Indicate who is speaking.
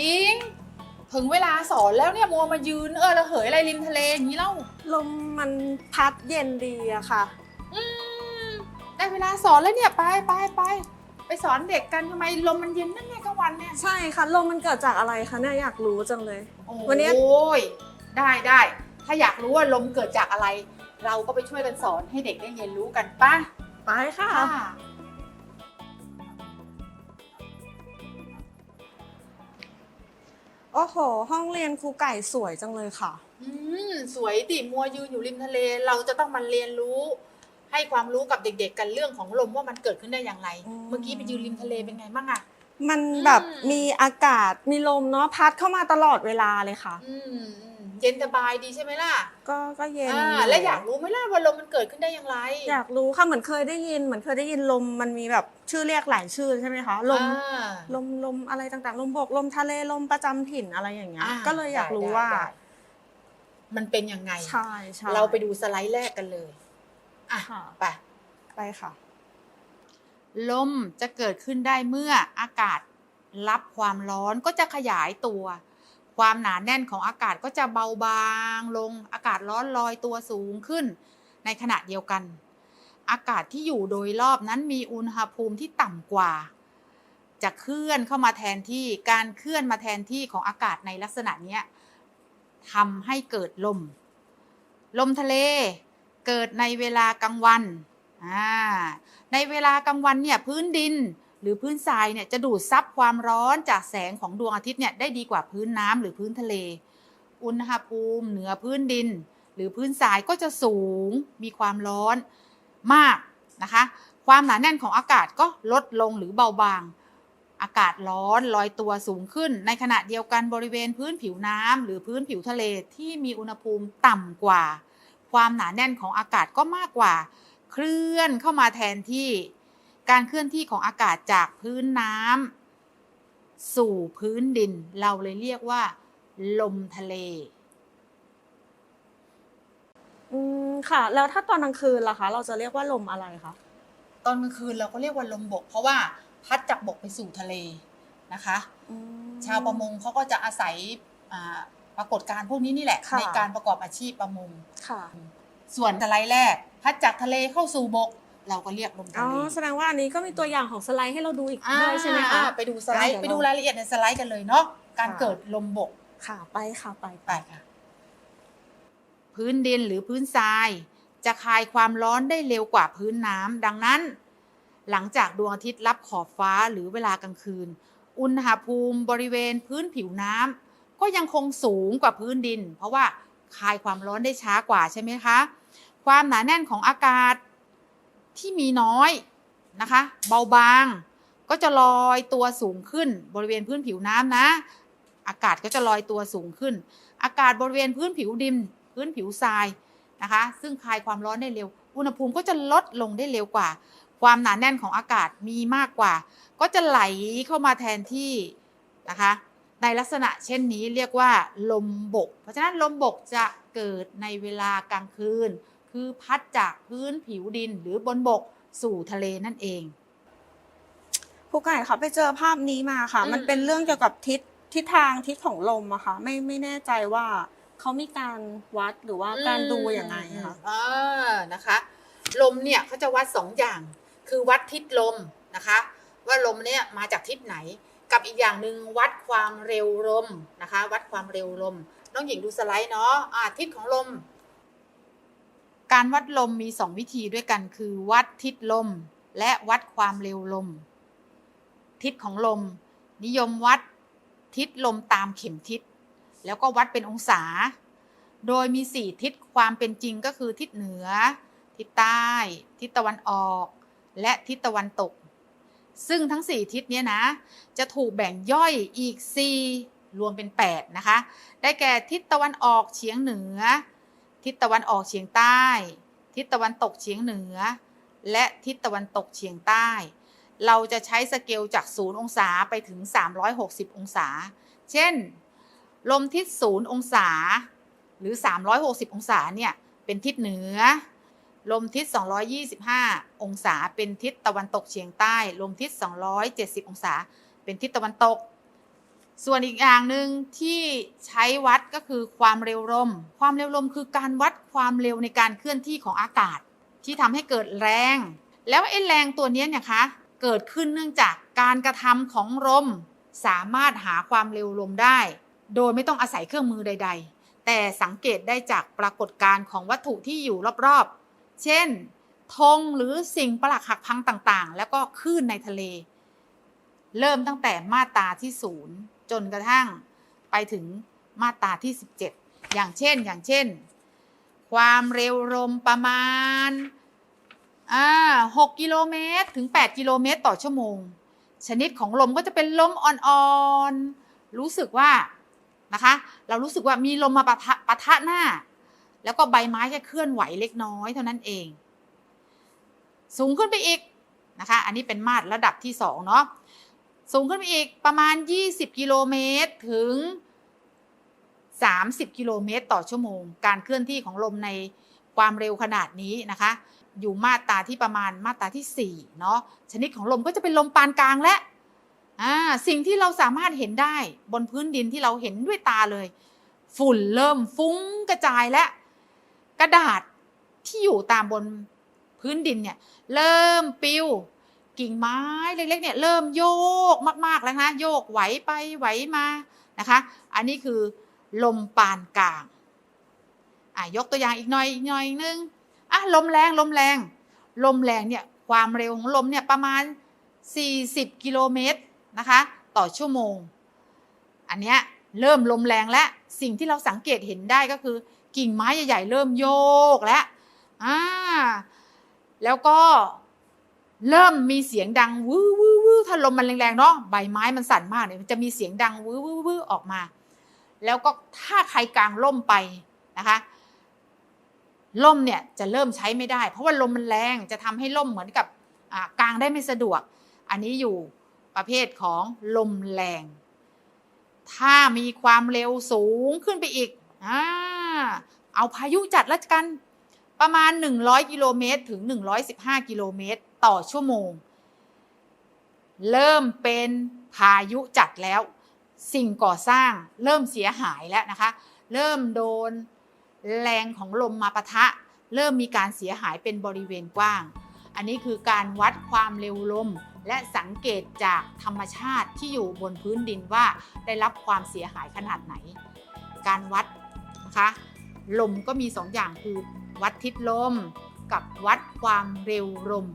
Speaker 1: ยิง ถึงเวลาสอนแล้วเนี่ยมัวมายืนเออระเหยอะไรริมทะเลอย่างนี้เล่า
Speaker 2: ลมมันพัดเย็นดีอะค่ะ
Speaker 1: อืมได้เวลาสอนแล้วเนี่ยไปไปไปไปสอนเด็กกันทำไมลมมันเย็นนั่นไงกลางวันเนี่ย
Speaker 2: ใช่ค่ะลมมันเกิดจากอะไรคะเนี่ยอยากรู้จังเลย วันเนี้ย
Speaker 1: โอ้ยได้ได้ถ้าอยากรู้ว่าลมเกิดจากอะไร เราก็ไปช่วยกันสอนให้เด็กได้เรียนรู้กันป่ะ
Speaker 2: ไปค่ะ อ้โห ห้องเรียนครูไก่สวยจังเลยค่ะ
Speaker 1: อืมสวยติมัวยืนอยู่ริมทะเล เราจะต้องมาเรียนรู้ ให้ความรู้กับเด็ก ๆ กันเรื่องของลมว่ามันเกิดขึ้นได้อย่างไร
Speaker 2: อืม
Speaker 1: เมื่อกี้ไปยืนริมทะเลเป็นไงบ้างอะ
Speaker 2: มันแบบ
Speaker 1: อืม
Speaker 2: มีอากาศมีลมเนาะพัดเข้ามาตลอดเวลาเลยค่ะ
Speaker 1: อืมอืม เย็นสบายดีใช่ไหมล่ะ
Speaker 2: ก็ก็เย็น
Speaker 1: อ่า
Speaker 2: อยู่
Speaker 1: และอยากรู้ไหมล่ะว่าลมมันเกิดขึ้นได้อย่างไร
Speaker 2: อยากรู้ค่ะเหมือนเคยได้ยินเหมือนเคยได้ยินลมมันมีแบบชื่อเรียกหลายชื่อใช่ไหมคะลม
Speaker 1: อ่า
Speaker 2: ลมลมอะไรต่างๆ ลมบกลมทะเลลมประจำถิ่นอะไรอย่างเงี้ย
Speaker 1: อ่า
Speaker 2: ก็เลยอยากรู้
Speaker 1: ได้
Speaker 2: ว่า
Speaker 1: ได้มันเป็นยังไง
Speaker 2: ใช่ใช่
Speaker 1: เราไปดูสไลด์แรกกันเลยอะ
Speaker 2: ค่ะ
Speaker 1: ไป
Speaker 2: ไปค่ะ
Speaker 1: ลมจะเกิดขึ้นได้เมื่ออากาศรับความร้อนก็จะขยายตัว ความหนาแน่นของอากาศก็จะเบาบางลงอากาศร้อนลอยตัวสูงขึ้น ในขณะเดียวกัน อากาศที่อยู่โดยรอบนั้นมีอุณหภูมิที่ต่ำกว่า จะเคลื่อนเข้ามาแทนที่การเคลื่อนมาแทนที่ของอากาศในลักษณะนี้ทำให้เกิดลม ลมทะเลเกิดในเวลากลางวัน ในเวลากลางวันเนี่ยพื้นดิน หรือพื้นทรายเนี่ยจะดูดซับความร้อนจากแสงของดวงอาทิตย์เนี่ยได้ดีกว่าพื้นน้ำหรือพื้นทะเล อุณหภูมิเหนือพื้นดิน หรือพื้นทรายก็จะสูงมีความร้อนมากนะคะ ความหนาแน่นของอากาศก็ลดลงหรือเบาบาง อากาศร้อนลอยตัวสูงขึ้น ในขณะเดียวกันบริเวณพื้นผิวน้ำหรือพื้นผิวทะเลที่มีอุณหภูมิต่ำกว่า ความหนาแน่นของอากาศก็มากกว่า เคลื่อนเข้ามาแทนที่ การเคลื่อนที่ของอากาศจากพื้นน้ำสู่พื้นดิน เราเลยเรียกว่า ลมทะเล
Speaker 2: อืมค่ะ แล้วถ้าตอนกลางคืนล่ะคะ เราจะเรียกว่าลมอะไรคะ
Speaker 1: ตอนกลางคืนเราก็เรียกว่าลมบก เพราะว่าพัดจากบกไปสู่ทะเลนะคะ
Speaker 2: อืม
Speaker 1: ชาวประมงเขาก็จะอาศัยอ่าปรากฏการณ์พวกนี้นี่แหละ
Speaker 2: ค่ะ
Speaker 1: ในการประกอบอาชีพประมง
Speaker 2: ค่ะ
Speaker 1: ส่วนสไลด์แรก พัดจากทะเลเข้าสู่บก เราก็เรียกลม
Speaker 2: อ๋
Speaker 1: ทะ
Speaker 2: อ
Speaker 1: เล
Speaker 2: แสดงว่าอันนี้ก็มีตัวอย่างของสไลด์ให้เราดูอีก
Speaker 1: อ่า
Speaker 2: ด้วยใช่ไหมคะ
Speaker 1: ไปดูสไลด์
Speaker 2: เดี๋ยว
Speaker 1: ไปดู
Speaker 2: เรา
Speaker 1: รายละเอียดในสไลด์กันเลยเนาะการ
Speaker 2: ค่ะ
Speaker 1: เกิดลมบก
Speaker 2: ค่ะไปค่ะไป
Speaker 1: ไปค่ะ พื้นดินหรือพื้นทราย จะคายความร้อนได้เร็วกว่าพื้นน้ำดังนั้น หลังจากดวงอาทิตย์รับขอบฟ้าหรือเวลากลางคืน อุณหภูมิบริเวณพื้นผิวน้ำก็ยังคงสูงกว่าพื้นดิน เพราะว่าคายความร้อนได้ช้ากว่าใช่ไหมคะ ความหนาแน่นของอากาศ ที่มีน้อยนะคะ เบาบางก็จะลอยตัวสูงขึ้น บริเวณพื้นผิวน้ำนะ อากาศก็จะลอยตัวสูงขึ้น อากาศบริเวณพื้นผิวดิน พื้นผิวทรายนะคะ ซึ่งคายความร้อนได้เร็ว อุณหภูมิก็จะลดลงได้เร็วกว่า ความหนาแน่นของอากาศมีมากกว่า ก็จะไหลเข้ามาแทนที่นะคะ ในลักษณะเช่นนี้เรียกว่าลมบก เพราะฉะนั้นลมบกจะเกิดในเวลากลางคืน คือพัดจากพื้นผิวดินหรือบนบกสู่ทะเลนั่นเอง
Speaker 2: ครูไก่คะไปเจอภาพนี้มาค่ะ
Speaker 1: อืม
Speaker 2: มันเป็นเรื่องเกี่ยวกับทิศทิศทางทิศของลมอะค่ะ ไม่ไม่แน่ใจว่าเขามีการวัดหรือว่าการดูยังไงอะคะ
Speaker 1: อ่านะคะ ลมเนี่ยเขาจะวัดสองอย่าง คือวัดทิศลมนะคะ ว่าลมเนี่ยมาจากทิศไหน กับอีกอย่างหนึ่งวัดความเร็วลมนะคะ วัดความเร็วลม น้องหญิงดูสไลด์เนาะอ่าทิศของลม การวัดลมมีสองวิธีด้วยกันคือวัดทิศลม และวัดความเร็วลม ทิศของลม นิยมวัดทิศลมตามเข็มทิศ แล้วก็วัดเป็นองศา โดยมี 4 ทิศความเป็นจริงก็คือทิศเหนือ ทิศใต้ ทิศตะวันออก และทิศตะวันตก ซึ่งทั้ง 4 ทิศเนี้ยนะ จะถูกแบ่งย่อยอีก 4 รวมเป็น 8 นะคะ ได้แก่ทิศตะวันออกเฉียงเหนือ ทิศตะวันออกเฉียงใต้ ทิศตะวันตกเฉียงเหนือ และทิศตะวันตกเฉียงใต้ เราจะใช้สเกลจาก 0 องศาไปถึง 360 องศา เช่น ลมทิศ 0 องศา หรือ 360 องศาเนี่ยเป็นทิศเหนือ ลมทิศ 225 องศาเป็นทิศตะวันตกเฉียงใต้ ลมทิศ 270 องศา เป็นทิศตะวันตก ส่วนอีกอย่างหนึ่งที่ใช้วัดก็คือความเร็วลม ความเร็วลมคือการวัดความเร็วในการเคลื่อนที่ของอากาศ ที่ทำให้เกิดแรง แล้วไอ้แรงตัวนี้เนี่ยคะเกิดขึ้นเนื่องจากการกระทำของลม สามารถหาความเร็วลมได้ โดยไม่ต้องอาศัยเครื่องมือใด ๆ แต่สังเกตได้จากปรากฏการณ์ของวัตถุที่อยู่รอบๆ เช่นธงหรือสิ่งประหลาดหักพังต่างๆ แล้วก็คลื่นในทะเล เริ่มตั้งแต่มาตราที่ศูนย์ จนกระทั่งไปถึงมาตราที่ 17 อย่างเช่นอย่างเช่น ความเร็วลมประมาณอ่า6กิโลเมตรถึง 8 กิโลเมตรต่อชั่วโมง ชนิดของลมก็จะเป็นลมอ่อนๆ รู้สึกว่านะคะ เรารู้สึกว่ามีลมมาปะทะปะทะหน้า แล้วก็ใบไม้จะเคลื่อนไหวเล็กน้อยเท่านั้นเอง สูงขึ้นไปอีกนะคะ อันนี้เป็นมาตรระดับที่2เนาะ สูงขึ้นไปอีกประมาณ 20 กิโลเมตรถึง 30 กิโลเมตรต่อชั่วโมง การเคลื่อนที่ของลมในความเร็วขนาดนี้นะคะ อยู่มาตราที่ประมาณมาตราที่4เนาะชนิดของลมก็จะเป็นลมปานกลางและอ่าสิ่งที่เราสามารถเห็นได้บนพื้นดินที่เราเห็นด้วยตาเลย ฝุ่นเริ่มฟุ้งกระจายและ กระดาษที่อยู่ตามบนพื้นดินเนี่ยเริ่มปิว กิ่งไม้เล็กๆเนี่ยเริ่มโยกมากๆแล้วนะโยกไหวไปไหวมานะคะ อันนี้คือลมปานกลางอะยกตัวอย่างอีกหน่อยอีกหน่อยนึงอะลมแรงลมแรง ลมแรงเนี่ยความเร็วของลมเนี่ยประมาณ 40 กิโลเมตรนะคะต่อชั่วโมง อันเนี้ยเริ่มลมแรงและสิ่งที่เราสังเกตเห็นได้ก็คือ กิ่งไม้ใหญ่ๆเริ่มโยกแล้วอ่าแล้วก็ เริ่มมีเสียงดังวื้อวื้อวื้อถ้าลมมันแรงๆเนาะใบไม้มันสั่นมากเนี่ยมันจะมีเสียงดังวื้อวื้อวื้อออกมา แล้วก็ถ้าใครกลางล่มไปนะคะล่มเนี่ยจะเริ่มใช้ไม่ได้ เพราะว่าลมมันแรงจะทำให้ล่มเหมือนกับกลางได้ไม่สะดวก อันนี้อยู่ประเภทของลมแรง ถ้ามีความเร็วสูงขึ้นไปอีกอ่าเอาพายุจัดล้วกันประมาณ 100 กิโลเมตรถึง 115 กิโลเมตร ต่อชั่วโมง เริ่มเป็นพายุจัดแล้ว สิ่งก่อสร้างเริ่มเสียหายแล้วนะคะ เริ่มโดนแรงของลมมาปะทะ เริ่มมีการเสียหายเป็นบริเวณกว้าง อันนี้คือการวัดความเร็วลมและสังเกตจากธรรมชาติที่อยู่บนพื้นดินว่าได้รับความเสียหายขนาดไหน การวัดนะคะลมก็มีสองอย่างคือวัดทิศลมกับวัดความเร็วลม